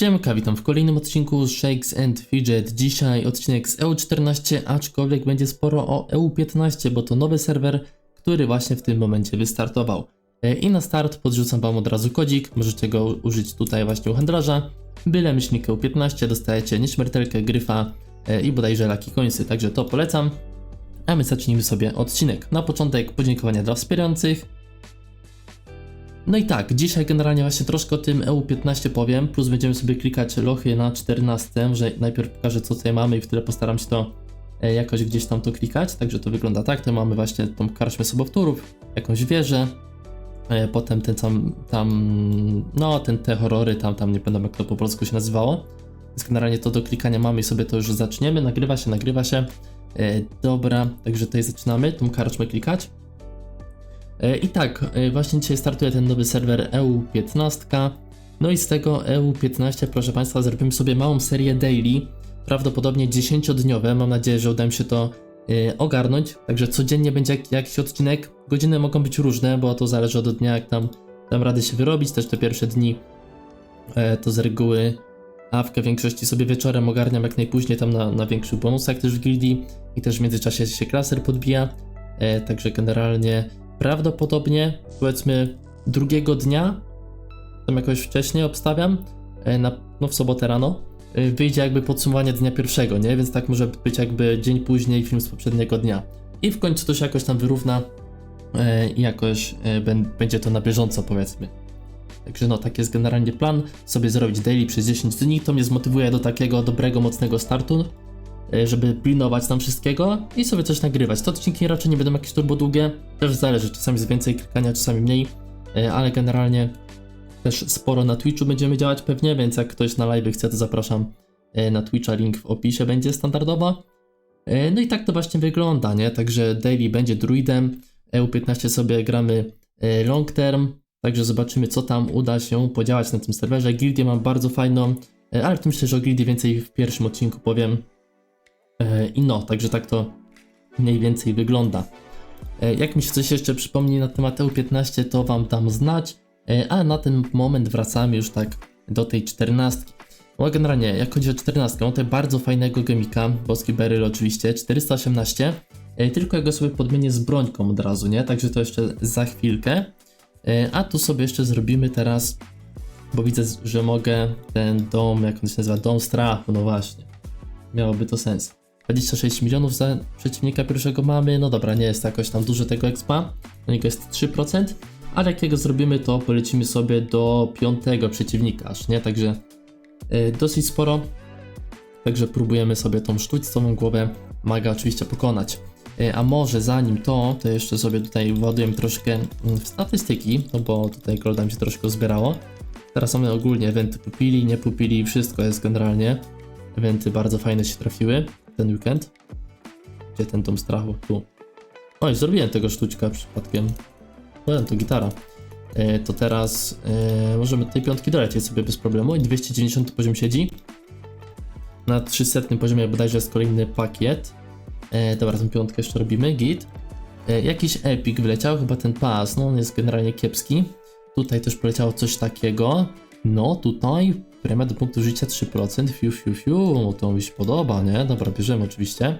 Siemka, witam w kolejnym odcinku Shakes and Fidget. Dzisiaj odcinek z EU14, aczkolwiek będzie sporo o EU15, bo to nowy serwer, który właśnie w tym momencie wystartował. E, I na start podrzucam wam od razu kodzik, możecie go użyć tutaj właśnie u handlarza. Byle myślnik EU15, dostajecie nieśmiertelkę, gryfa e, i bodajże laki końcy, także to polecam. A my zacznijmy sobie odcinek. Na początek podziękowania dla wspierających, no i tak, dzisiaj generalnie właśnie troszkę o tym EU15 powiem, plus będziemy sobie klikać lochy na 14, że najpierw pokażę co tutaj mamy i wtedy postaram się to e, jakoś gdzieś tam to klikać, także to wygląda tak, to mamy właśnie tą karczmę sobowtórów, jakąś wieżę, e, potem ten tam, tam, no ten te horrory, tam, tam nie pamiętam jak to po polsku się nazywało, więc generalnie to do klikania mamy i sobie to już zaczniemy, nagrywa się, nagrywa się, e, dobra, także tutaj zaczynamy, tą karczmę klikać. E, I tak, e, właśnie dzisiaj startuje ten nowy serwer EU15. No i z tego EU15, proszę Państwa, zrobimy sobie małą serię daily, prawdopodobnie 10-dniowe. Mam nadzieję, że uda mi się to e, ogarnąć. Także codziennie będzie jak, jakiś odcinek. Godziny mogą być różne, bo to zależy od dnia, jak tam dam radę się wyrobić. Też te pierwsze dni to z reguły awkę w większości sobie wieczorem ogarniam jak najpóźniej tam na, na większych bonusach też w gildii i też w międzyczasie się klaser podbija. Także generalnie prawdopodobnie powiedzmy drugiego dnia, tam jakoś wcześniej obstawiam, e, na, no w sobotę rano, e, wyjdzie jakby podsumowanie dnia pierwszego, nie? Więc tak może być jakby dzień później film z poprzedniego dnia. I w końcu to się jakoś tam wyrówna e, i jakoś będzie to na bieżąco powiedzmy. Także no, tak jest generalnie plan, sobie zrobić daily przez 10 dni, to mnie zmotywuje do takiego dobrego, mocnego startu, żeby pilnować tam wszystkiego i sobie coś nagrywać. Te odcinki raczej nie będą jakieś turbo długie, też zależy, czasami jest więcej klikania, czasami mniej, e, ale generalnie też sporo na Twitchu będziemy działać pewnie, więc jak ktoś na live chce, to zapraszam e, na Twitcha, link w opisie będzie standardowo. No i tak to właśnie wygląda, nie? Także daily będzie druidem, EU15 sobie gramy long term, także zobaczymy co tam uda się podziałać na tym serwerze. Gildię mam bardzo fajną, ale myślę, że o Gildii więcej w pierwszym odcinku powiem. E, I no, także tak to mniej więcej wygląda. E, jak mi się coś jeszcze przypomni na temat EU15, to wam dam znać, e, ale na ten moment wracamy już tak do tej 14. No generalnie, jak chodzi o 14, mam tutaj bardzo fajnego gemika, boski beryl oczywiście, 418, tylko ja go sobie podmienię z brońką od razu, nie? Także to jeszcze za chwilkę. A tu sobie jeszcze zrobimy teraz, bo widzę, że mogę ten dom, jak on się nazywa, dom strachu, no właśnie. Miałoby to sens. 26 milionów za przeciwnika pierwszego mamy, no dobra, nie jest jakoś tam duży tego expa, na niego jest 3%, ale jak jego zrobimy, to polecimy sobie do piątego przeciwnika aż, nie? Także yy, dosyć sporo, także próbujemy sobie tą sztućcową głowę maga oczywiście pokonać. Yy, a może zanim to, to jeszcze sobie tutaj ładujemy troszkę mm, w statystyki, no bo tutaj golda mi się troszkę zbierało. Teraz mamy ogólnie eventy pupili, nie pupili, wszystko jest generalnie. Eventy bardzo fajne się trafiły ten weekend. Gdzie ten dom strachu? Tu. Oj, zrobiłem tego sztuczka przypadkiem. No, to gitara. E, to teraz e, możemy tej piątki dolecieć sobie bez problemu. I 290 poziom siedzi. Na 300 poziomie bodajże jest kolejny pakiet. E, dobra, tą piątkę jeszcze robimy. Git. E, jakiś epic wyleciał, chyba ten pas. No, on jest generalnie kiepski. Tutaj też poleciało coś takiego. No, tutaj Premia do punktu życia 3%, fiu, fiu, fiu, to mi się podoba, nie? Dobra, bierzemy oczywiście.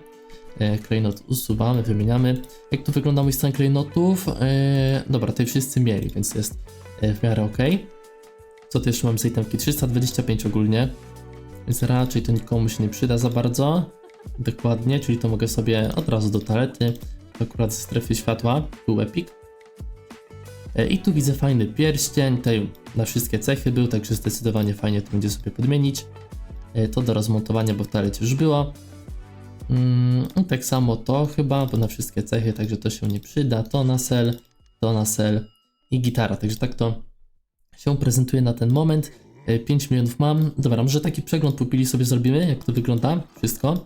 E, klejnot usuwamy, wymieniamy. Jak tu wygląda mój stan klejnotów? E, dobra, tutaj wszyscy mieli, więc jest e, w miarę ok. Co tu jeszcze mam z itemki? 325 ogólnie, więc raczej to nikomu się nie przyda za bardzo. Dokładnie, czyli to mogę sobie od razu do toalety, akurat ze strefy światła, był epic. E, I tu widzę fajny pierścień, tutaj na wszystkie cechy był, także zdecydowanie fajnie to będzie sobie podmienić. E, to do rozmontowania, bo w toalecie już było. Mm, I tak samo to chyba, bo na wszystkie cechy, także to się nie przyda. To na sel, to na sel i gitara, także tak to się prezentuje na ten moment. 5 e, milionów mam. Dobra, może taki przegląd pupili sobie zrobimy, jak to wygląda, wszystko.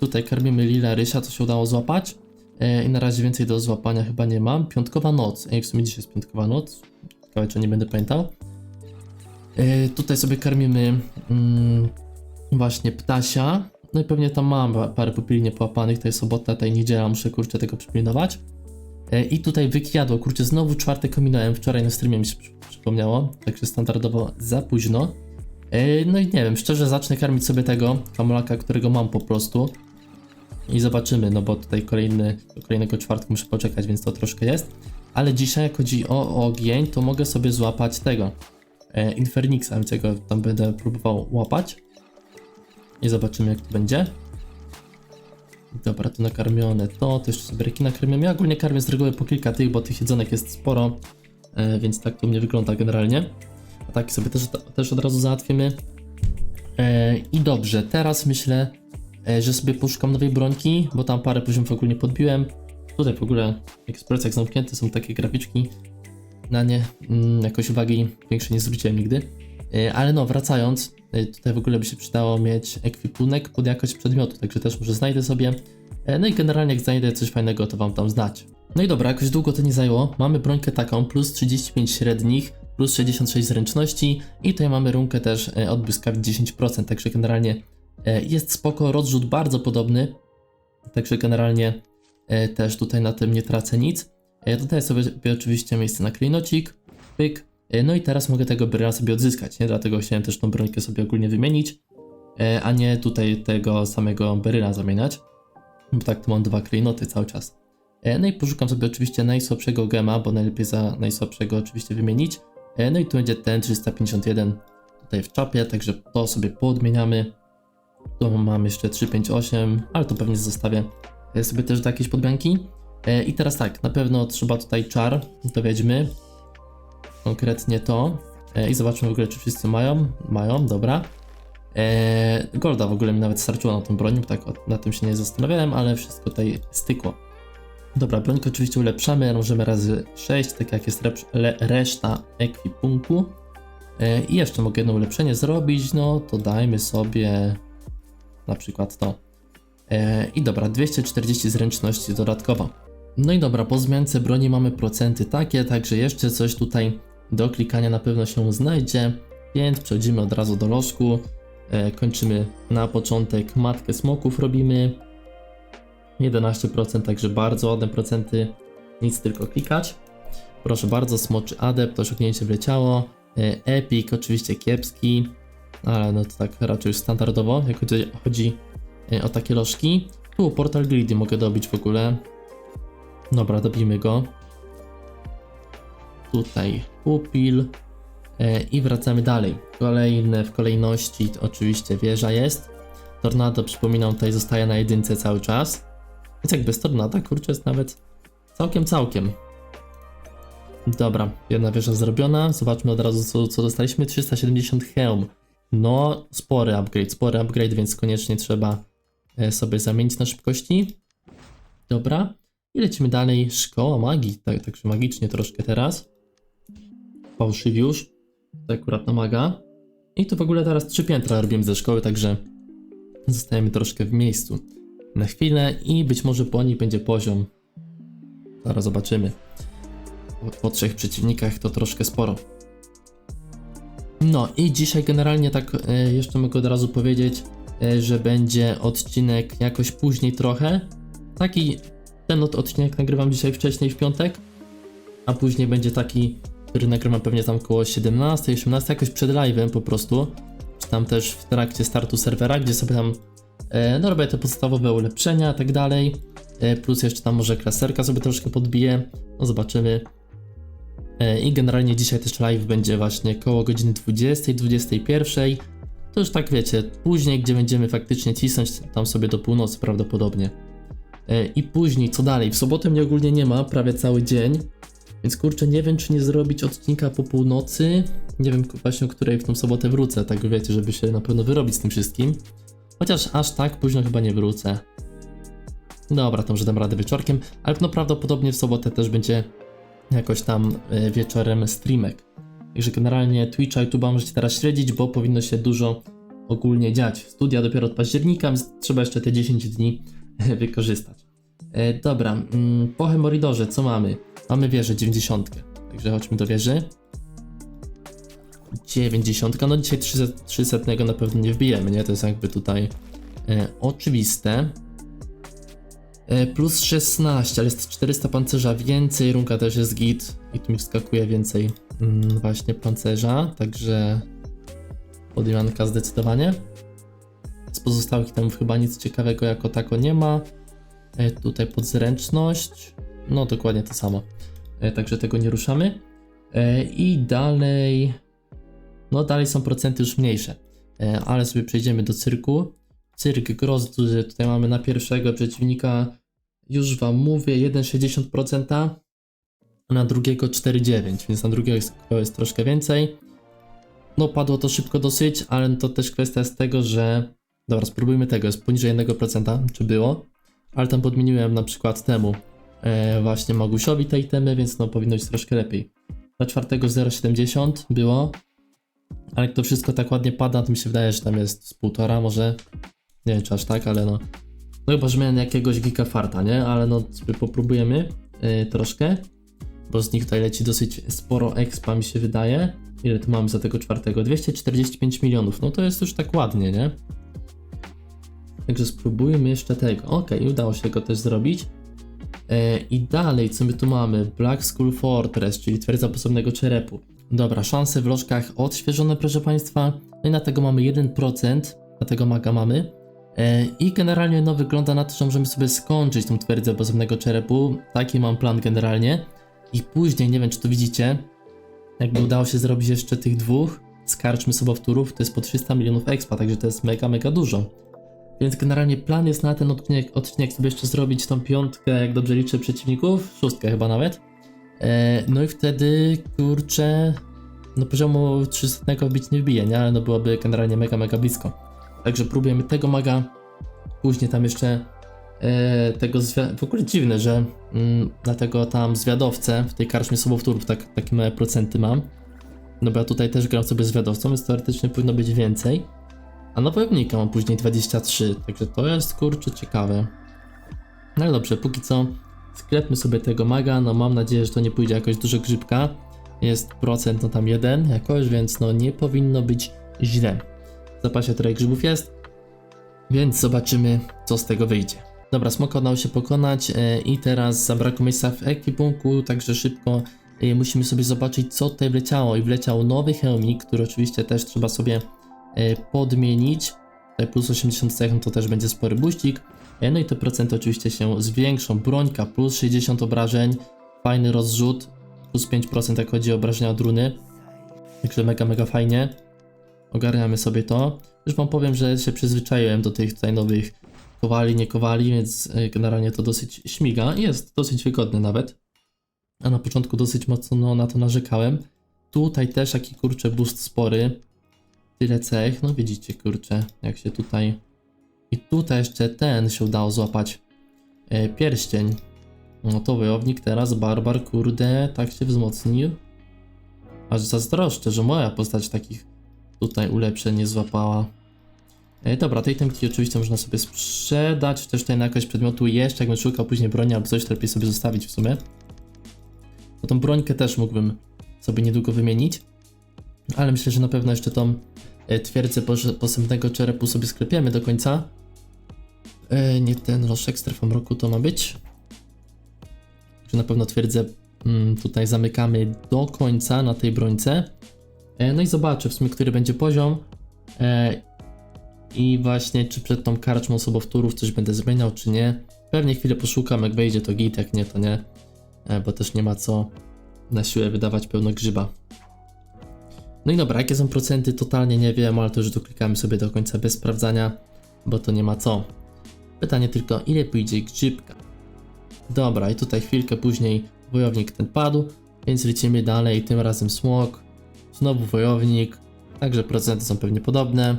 Tutaj karmimy Lila Rysia, co się udało złapać. E, I na razie więcej do złapania chyba nie mam. Piątkowa noc. Ej, w sumie dzisiaj jest piątkowa noc. Ciekawe, czy nie będę pamiętał. E, tutaj sobie karmimy mm, właśnie ptasia. No i pewnie tam mam parę pupili niepołapanych. To jest sobota, tutaj niedziela, muszę kurczę tego przypilnować. E, I tutaj wykjadło, kurczę, znowu czwartek ominąłem. Wczoraj na streamie mi się przypomniało, także standardowo za późno. No i nie wiem, szczerze zacznę karmić sobie tego kamulaka, którego mam po prostu. I zobaczymy, no bo tutaj kolejny, kolejnego czwartku muszę poczekać, więc to troszkę jest. Ale dzisiaj, jak chodzi o ogień, to mogę sobie złapać tego e, Infernixa, więc ja go tam będę próbował łapać. I zobaczymy, jak to będzie. Dobra, to nakarmione to, to jeszcze sobie rekina karmię. Ja ogólnie karmię z reguły po kilka tych, bo tych jedzonek jest sporo, e, więc tak to mnie wygląda generalnie. A tak sobie też, też od razu załatwimy. E, I dobrze, teraz myślę, że sobie poszukam nowej brońki, bo tam parę poziomów ogólnie podbiłem. Tutaj w ogóle ekspresjach zamknięte są takie graficzki. Na nie mm, jakoś uwagi większej nie zwróciłem nigdy. E, Ale no, wracając, e, tutaj w ogóle by się przydało mieć ekwipunek pod jakość przedmiotu, także też może znajdę sobie. E, No i generalnie jak znajdę coś fajnego, to wam tam znać. No i dobra, jakoś długo to nie zajęło. Mamy brońkę taką, plus 35 średnich, plus 66 zręczności i tutaj mamy runkę też e, od błyskawic 10%, także generalnie e, jest spoko, rozrzut bardzo podobny, także generalnie e, też tutaj na tym nie tracę nic. E, Dodaję sobie oczywiście miejsce na klejnocik, pyk, E, no i teraz mogę tego bryla sobie odzyskać, nie? Dlatego chciałem też tą brońkę sobie ogólnie wymienić, e, a nie tutaj tego samego beryla zamieniać, bo tak to mam dwa klejnoty cały czas. E, No i poszukam sobie oczywiście najsłabszego gema, bo najlepiej za najsłabszego oczywiście wymienić. E, No i tu będzie ten 351 tutaj w czapie, także to sobie podmieniamy. Tu mam jeszcze 358, ale to pewnie zostawię sobie też do jakiejś podmianki. E, I teraz tak, na pewno trzeba tutaj czar, to wiedźmy. Konkretnie to. E, I zobaczmy w ogóle, czy wszyscy mają. Mają, dobra. E, Golda w ogóle mi nawet starczyło na tą broń, bo tak na tym się nie zastanawiałem, ale wszystko tutaj stykło. Dobra, brońkę oczywiście ulepszamy, możemy razy 6, tak jak jest reszta ekwipunku. I jeszcze mogę jedno ulepszenie zrobić, no to dajmy sobie na przykład to. E, I dobra, 240 zręczności dodatkowo. No i dobra, po zmiance broni mamy procenty takie, także jeszcze coś tutaj do klikania na pewno się znajdzie. Więc przechodzimy od razu do lożku. E, kończymy na początek matkę smoków robimy. 11%, także bardzo ładne procenty. Nic tylko klikać. Proszę bardzo, smoczy adept, osiągnięcie wleciało. E, Epic oczywiście kiepski, ale no to tak raczej standardowo, jak chodzi, e, o takie lożki. Tu portal greedy mogę dobić w ogóle. Dobra, dobijmy go. Tutaj pupil. E, I wracamy dalej. Kolejne w kolejności oczywiście wieża jest. Tornado, przypominam, tutaj zostaje na jedynce cały czas. Więc jak bez tornada, kurczę, jest nawet całkiem, całkiem. Dobra, jedna wieża zrobiona. Zobaczmy od razu, co, co dostaliśmy. 370 hełm. No, spory upgrade, spory upgrade, więc koniecznie trzeba e, sobie zamienić na szybkości. Dobra. I lecimy dalej. Szkoła magii, tak, także magicznie troszkę teraz. Fałszywiusz. To akurat na maga. I tu w ogóle teraz trzy piętra robimy ze szkoły, także zostajemy troszkę w miejscu na chwilę i być może po niej będzie poziom. Zaraz zobaczymy. Po, po trzech przeciwnikach to troszkę sporo. No i dzisiaj generalnie tak e, jeszcze mogę od razu powiedzieć, e, że będzie odcinek jakoś później trochę. Taki ten od- odcinek nagrywam dzisiaj wcześniej w piątek, a później będzie taki, który nagrywam pewnie tam koło 17, 18, jakoś przed live'em po prostu. Czy tam też w trakcie startu serwera, gdzie sobie tam e, no robię te podstawowe ulepszenia i tak dalej. Plus jeszcze tam może klaserka sobie troszkę podbiję. No zobaczymy. E, I generalnie dzisiaj też live będzie właśnie koło godziny 20, 21. To już tak wiecie, później, gdzie będziemy faktycznie cisnąć tam sobie do północy prawdopodobnie. E, I później, co dalej? W sobotę mnie ogólnie nie ma, prawie cały dzień. Więc kurczę, nie wiem, czy nie zrobić odcinka po północy. Nie wiem właśnie, o której w tą sobotę wrócę, tak wiecie, żeby się na pewno wyrobić z tym wszystkim. Chociaż aż tak późno chyba nie wrócę. Dobra, to może dam radę wieczorkiem, ale no prawdopodobnie w sobotę też będzie jakoś tam e, wieczorem streamek. Także generalnie Twitcha, YouTube'a możecie teraz śledzić, bo powinno się dużo ogólnie dziać. Studia dopiero od października, więc trzeba jeszcze te 10 dni wykorzystać. E, dobra, mm, po Hemoridorze co mamy? Mamy wieżę 90. Także chodźmy do wieży. 90. No dzisiaj 300, 300 na pewno nie wbijemy, nie? To jest jakby tutaj e, oczywiste. E, plus 16, ale jest 400 pancerza więcej, runka też jest git i tu mi wskakuje więcej mm, właśnie pancerza, także podmianka zdecydowanie. Z pozostałych itemów chyba nic ciekawego jako tako nie ma. E, tutaj podzręczność, no dokładnie to samo. E, także tego nie ruszamy. E, I dalej, no dalej są procenty już mniejsze, E, ale sobie przejdziemy do cyrku. Cyrk Grozdu, tutaj mamy na pierwszego przeciwnika, już wam mówię, 1,60%, a na drugiego 4,9%, więc na drugiego jest, jest troszkę więcej. No padło to szybko dosyć, ale to też kwestia z tego, że... Dobra, spróbujmy tego, jest poniżej 1%, czy było, ale tam podmieniłem na przykład temu e, właśnie Magusiowi te itemy, więc no powinno być troszkę lepiej. Na czwartego 0,70 było, ale jak to wszystko tak ładnie pada, to mi się wydaje, że tam jest z półtora, może nie wiem czy aż tak, ale no. No chyba, że miałem jakiegoś giga farta, nie? Ale no sobie popróbujemy yy, troszkę, bo z nich tutaj leci dosyć sporo expa mi się wydaje. Ile tu mamy za tego czwartego? 245 milionów, no to jest już tak ładnie, nie? Także spróbujmy jeszcze tego. Ok, udało się go też zrobić. E, I dalej, co my tu mamy? Black Skull Fortress, czyli twierdza posobnego czerepu. Dobra, szanse w lożkach odświeżone, proszę Państwa. No i na tego mamy 1%, na tego maga mamy. E, I generalnie no wygląda na to, że możemy sobie skończyć tą twierdzę posobnego czerepu. Taki mam plan generalnie. I później, nie wiem czy to widzicie, jakby udało się zrobić jeszcze tych dwóch z karczmy sobowtórów, to jest po 300 milionów expa, także to jest mega, mega dużo. Więc generalnie plan jest na ten odcinek, odcinek sobie jeszcze zrobić tą piątkę, jak dobrze liczę, przeciwników, szóstkę chyba nawet. E, no i wtedy, kurczę, no poziomu 300 wbić nie wbije, nie? Ale no byłoby generalnie mega, mega blisko. Także próbujemy tego maga, później tam jeszcze e, tego w ogóle dziwne, że mm, dlatego tam zwiadowcę w tej karczmie sobowtórów tak, takie małe procenty mam. No bo ja tutaj też gram sobie zwiadowcą, więc teoretycznie powinno być więcej. A na wojownika mam później 23, także to jest kurczę ciekawe. No ale dobrze, póki co sklepmy sobie tego maga, no mam nadzieję, że to nie pójdzie jakoś dużo grzybka. Jest procent, no tam jeden jakoś, więc no nie powinno być źle. W zapasie trochę grzybów jest, więc zobaczymy co z tego wyjdzie. Dobra, smoka udało się pokonać e, i teraz zabrakło miejsca w ekwipunku, także szybko e, musimy sobie zobaczyć co tutaj wleciało i wleciał nowy hełmik, który oczywiście też trzeba sobie e, podmienić. Tutaj plus 80 cech, no to też będzie spory buścik. No i te procenty oczywiście się zwiększą. Brońka plus 60 obrażeń, fajny rozrzut, plus 5% jak chodzi o obrażenia od runy. Także mega, mega fajnie. Ogarniamy sobie to. Już wam powiem, że się przyzwyczaiłem do tych tutaj nowych kowali, nie kowali, więc e, generalnie to dosyć śmiga. Jest dosyć wygodny nawet. A na początku dosyć mocno na to narzekałem. Tutaj też taki kurczę boost spory. Tyle cech, no widzicie kurczę, jak się tutaj... I tutaj jeszcze ten się udało złapać. E, pierścień. No to wojownik teraz, barbar, kurde, tak się wzmocnił. Aż zazdroszczę, że moja postać takich tutaj ulepszeń nie złapała. E, dobra, tej temki oczywiście można sobie sprzedać, też tutaj na jakoś przedmiotu jeszcze, jakbym szukał później broni albo coś, to lepiej sobie zostawić w sumie. Bo tą brońkę też mógłbym sobie niedługo wymienić. Ale myślę, że na pewno jeszcze tą e, twierdzę posępnego czerepu sobie sklepiemy do końca. E, nie ten roszek strefą mroku to ma być. Że na pewno twierdzę mm, tutaj zamykamy do końca na tej brońce. E, no i zobaczę w sumie, który będzie poziom. E, I właśnie, czy przed tą karczmą sobowtórów coś będę zmieniał, czy nie. Pewnie chwilę poszukam, jak wejdzie to git, jak nie, to nie. E, bo też nie ma co na siłę wydawać pełno grzyba. No i dobra, jakie są procenty, totalnie nie wiem, ale to już doklikamy sobie do końca bez sprawdzania, bo to nie ma co. Pytanie tylko, ile pójdzie grzybka? Dobra, i tutaj chwilkę później wojownik ten padł, więc lecimy dalej, tym razem smok, znowu wojownik, także procenty są pewnie podobne.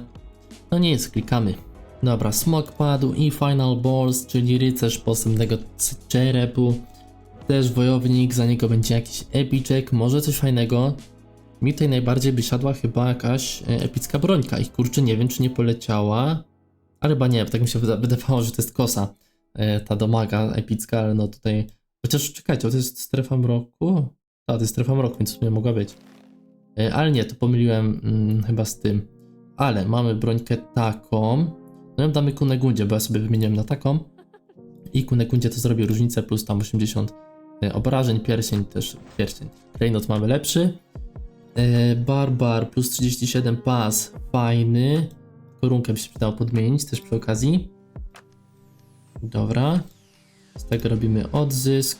No nie jest, klikamy. Dobra, smok padł i final balls, czyli rycerz posępnego c- czerepu. Też wojownik, za niego będzie jakiś epiczek, może coś fajnego. Mi tutaj najbardziej by siadła chyba jakaś e, epicka brońka i kurczę nie wiem czy nie poleciała. Ale chyba nie, bo tak mi się wyda- wydawało, że to jest kosa. e, Ta domaga epicka, ale no tutaj... Chociaż czekajcie, to jest strefa mroku? Tak, to jest strefa mroku, więc w sumie mogła być. E, Ale nie, to pomyliłem mm, chyba z tym. Ale mamy brońkę taką. No ją damy Kunegundzie, bo ja sobie wymieniłem na taką. I Kunegundzie to zrobi różnicę plus tam 80 e, obrażeń, pierścień też pierścień. Klejnot mamy lepszy. E, Barbar plus 37 pas, fajny. Korunkę by się przydało podmienić też przy okazji. Dobra. Z tego robimy odzysk.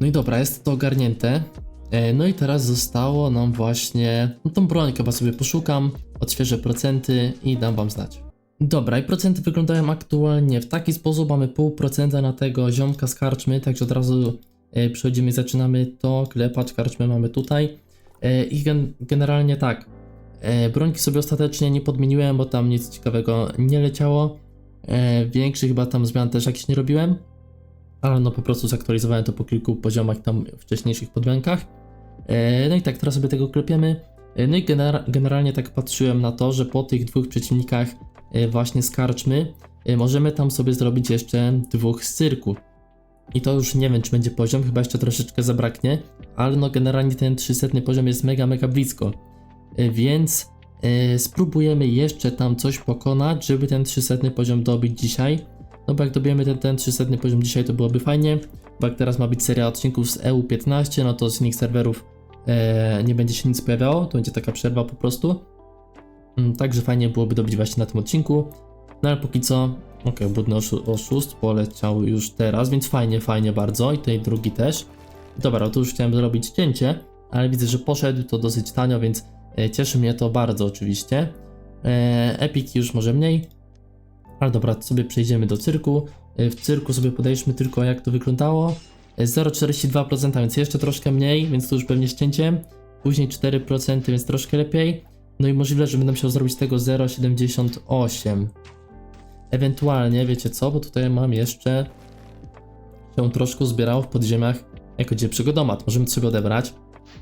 No i dobra, jest to ogarnięte. E, No i teraz zostało nam właśnie. No tą broń chyba sobie poszukam, odświeżę procenty i dam wam znać. Dobra, i procenty wyglądają aktualnie w taki sposób. Mamy pół procenta na tego ziomka z karczmy, także od razu e, przychodzimy i zaczynamy to klepać. Karczmy mamy tutaj. E, I gen generalnie tak. Brońki sobie ostatecznie nie podmieniłem, bo tam nic ciekawego nie leciało. Większych chyba tam zmian też jakichś nie robiłem. Ale no po prostu zaktualizowałem to po kilku poziomach tam wcześniejszych podmiankach. E, no i tak, teraz sobie tego klepiemy. E, no i gener generalnie tak patrzyłem na to, że po tych dwóch przeciwnikach e, właśnie z karczmy e, możemy tam sobie zrobić jeszcze dwóch z cyrku. I to już nie wiem, czy będzie poziom, chyba jeszcze troszeczkę zabraknie, ale no generalnie ten 300 poziom jest mega, mega blisko. Więc spróbujemy jeszcze tam coś pokonać, żeby ten 300 poziom dobić dzisiaj. No bo jak dobijemy ten, ten 300 poziom dzisiaj, to byłoby fajnie. Bo jak teraz ma być seria odcinków z EU15, no to z innych serwerów e, nie będzie się nic pojawiało, to będzie taka przerwa po prostu. Mm, Także fajnie byłoby dobić właśnie na tym odcinku. No ale póki co, okej, brudny oszu- oszust poleciał już teraz, więc fajnie, fajnie bardzo i tutaj drugi też. Dobra, tu już chciałem zrobić cięcie, ale widzę, że poszedł to dosyć tanio, więc e, cieszy mnie to bardzo oczywiście. E, Epic już może mniej, ale dobra, sobie przejdziemy do cyrku. E, W cyrku sobie podejdźmy tylko jak to wyglądało. E, 0,42%, więc jeszcze troszkę mniej, więc to już pewnie ścięciem. Później 4%, więc troszkę lepiej. No i możliwe, że będę musiał zrobić tego 0,78. Ewentualnie, wiecie co, bo tutaj mam jeszcze się troszkę zbierało w podziemiach jako gdzie przygodomat. Możemy sobie odebrać.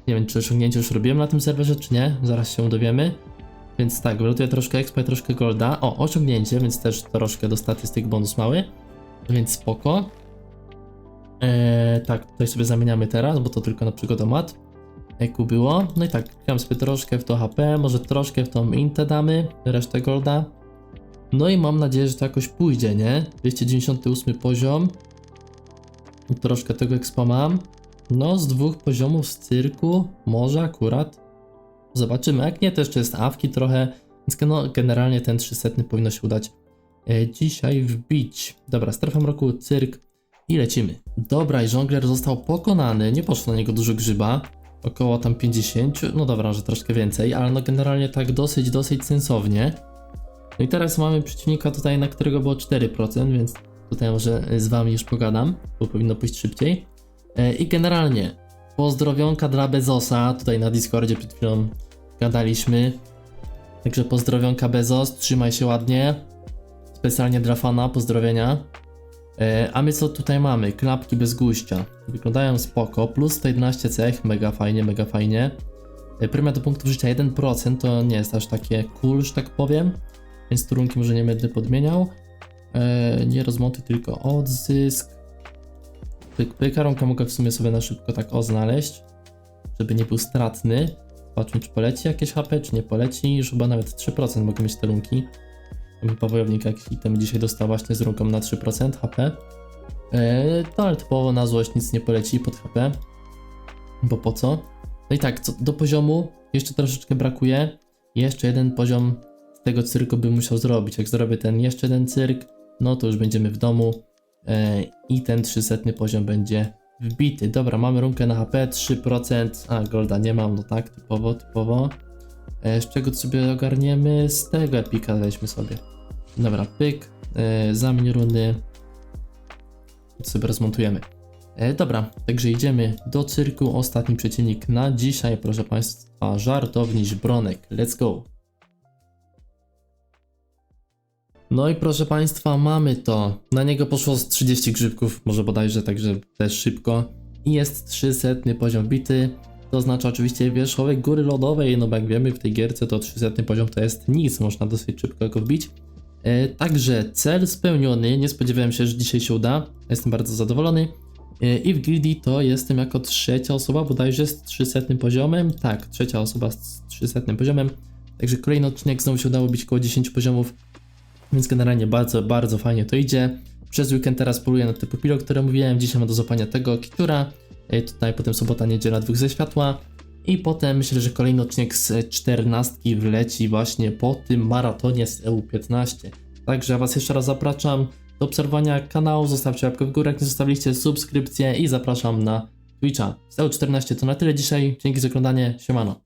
Nie wiem, czy osiągnięcie już robiłem na tym serwerze, czy nie. Zaraz się dowiemy. Więc tak, wylutuję troszkę expa i troszkę golda. O, osiągnięcie, więc też troszkę do statystyk bonus mały. Więc spoko. Eee, tak, tutaj sobie zamieniamy teraz, bo to tylko na przygodomat. Eku było. No i tak, klikam sobie troszkę w to HP, może troszkę w tą Intę damy, resztę golda. No i mam nadzieję, że to jakoś pójdzie, nie? 298 poziom. Troszkę tego expa mam. No, z dwóch poziomów z cyrku, może akurat. Zobaczymy, jak nie, to jeszcze jest awki trochę, więc no, generalnie ten 300 powinno się udać e, dzisiaj wbić. Dobra, strefa mroku, cyrk i lecimy. Dobra, i żongler został pokonany, nie poszło na niego dużo grzyba, około tam 50, no dobra, że troszkę więcej, ale no generalnie tak dosyć, dosyć sensownie. No i teraz mamy przeciwnika tutaj, na którego było 4%, więc tutaj może z wami już pogadam, bo powinno pójść szybciej. E, I generalnie pozdrowionka dla Bezosa, tutaj na Discordzie przed chwilą gadaliśmy. Także pozdrowionka Bezos, trzymaj się ładnie. Specjalnie dla fana, pozdrowienia. E, a my co tutaj mamy? Klapki bez guścia. Wyglądają spoko, plus 111 cech, mega fajnie, mega fajnie. E, premia do punktów życia 1%, to nie jest aż takie cool, że tak powiem. Więc turunki może nie będę podmieniał. E, nie rozmontuj, tylko odzysk. Pyk, pyk, rąka mogę w sumie sobie na szybko tak o znaleźć, żeby nie był stratny. Zobaczmy, czy poleci jakieś HP, czy nie poleci. Już chyba nawet 3% mogę mieć te runki. Chyba wojownik jakiś item dzisiaj dostał właśnie z runką na 3% HP. Eee, to ale typowo na złość nic nie poleci pod HP. Bo po co? No i tak, co, do poziomu jeszcze troszeczkę brakuje. Jeszcze jeden poziom z tego cyrku bym musiał zrobić. Jak zrobię ten jeszcze jeden cyrk, no to już będziemy w domu. E, i ten 300 poziom będzie wbity. Dobra, mamy runkę na HP 3%, a golda nie mam, no tak, typowo, typowo. E, z czego sobie ogarniemy? Z tego epika weźmy sobie. Dobra, pyk, e, zamień runy. Sobie rozmontujemy. E, dobra, także idziemy do cyrku. Ostatni przeciwnik na dzisiaj, proszę Państwa, żartowniś Bronek. Let's go! No i proszę Państwa, mamy to. Na niego poszło z 30 grzybków, może bodajże, także też szybko. I jest 300 poziom bity. To oznacza oczywiście wierzchołek góry lodowej, no bo jak wiemy w tej gierce to 300 poziom to jest nic, można dosyć szybko go wbić. E, także cel spełniony, nie spodziewałem się, że dzisiaj się uda, jestem bardzo zadowolony. E, I w gildii to jestem jako trzecia osoba, bodajże z 300 poziomem. Tak, trzecia osoba z 300 poziomem. Także kolejny odcinek znowu się udało bić około 10 poziomów. Więc generalnie bardzo, bardzo fajnie to idzie. Przez weekend teraz poluję na te pupile, o które mówiłem. Dzisiaj mam do złapania tego, która tutaj potem sobota, niedziela, dwóch ze światła. I potem myślę, że kolejny odcinek z 14 wleci właśnie po tym maratonie z EU15. Także Was jeszcze raz zapraszam do obserwowania kanału, zostawcie łapkę w górę, jak nie zostawiliście subskrypcję i zapraszam na Twitcha. Z EU14 to na tyle dzisiaj, dzięki za oglądanie, siemano.